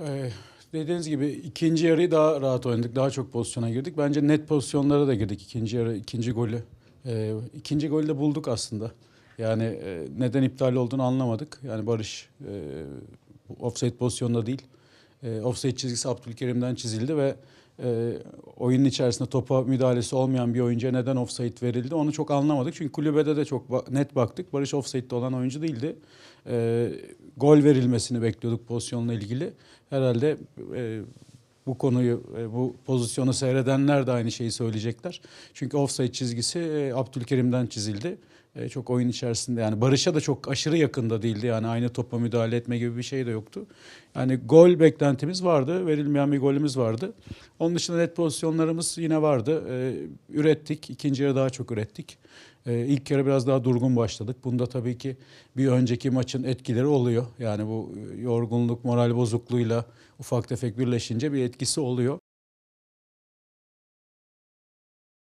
Ee, dediğiniz gibi ikinci yarıyı daha rahat oynadık. Daha çok pozisyona girdik. Bence net pozisyonlara da girdik ikinci yarı, ikinci golü. Ee, ikinci golü de bulduk aslında. Yani e, neden iptal olduğunu anlamadık. Yani Barış e, offside pozisyonda değil. E, offside çizgisi Abdülkerim'den çizildi ve e, oyunun içerisinde topa müdahalesi olmayan bir oyuncuya neden offside verildi onu çok anlamadık. Çünkü kulübede de çok ba- net baktık. Barış offside'de olan oyuncu değildi. E, gol verilmesini bekliyorduk pozisyonla ilgili. Herhalde e, bu konuyu, e, bu pozisyonu seyredenler de aynı şeyi söyleyecekler. Çünkü offside çizgisi e, Abdülkerim'den çizildi. E, çok oyun içerisinde yani Barış'a da çok aşırı yakında değildi. Yani aynı topa müdahale etme gibi bir şey de yoktu. Yani gol beklentimiz vardı. Verilmeyen bir golümüz vardı. Onun dışında net pozisyonlarımız yine vardı. E, ürettik. İkinci yarı daha çok ürettik. E, ilk yarı biraz daha durgun başladık. Bunda tabii ki bir önceki maçın etkileri oluyor. Yani bu yorgunluk, moral bozukluğuyla ufak tefek birleşince bir etkisi oluyor.